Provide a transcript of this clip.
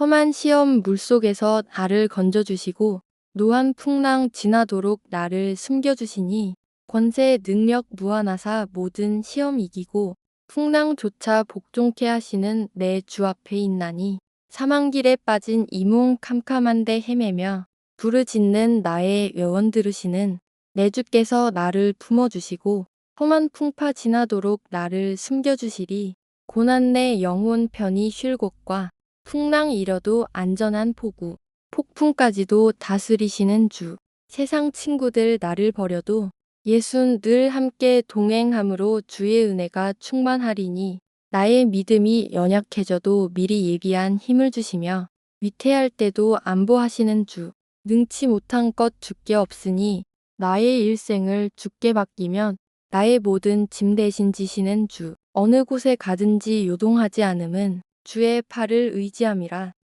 험한 시험 물속에서 나를 건져주시고 노한 풍랑 지나도록 나를 숨겨주시니 권세 능력 무한하사 모든 시험 이기고 풍랑조차 복종케 하시는 내 주 앞에 있나니 사망길에 빠진 이몽 캄캄한데 헤매며 부르짖는 나의 외원 들으시는 내 주께서 나를 품어주시고 험한 풍파 지나도록 나를 숨겨주시리. 고난 내 영혼 편히 쉴 곳과 풍랑 이려도 안전한 포구 폭풍까지도 다스리시는 주. 세상 친구들 나를 버려도 예순 늘 함께 동행함으로 주의 은혜가 충만하리니 나의 믿음이 연약해져도 미리 예비한 힘을 주시며 위태할 때도 안보하시는 주. 능치 못한 것 주께 없으니 나의 일생을 주께 맡기면 나의 모든 짐 대신 지시는 주. 어느 곳에 가든지 요동하지 않음은 주의 팔을 의지함이라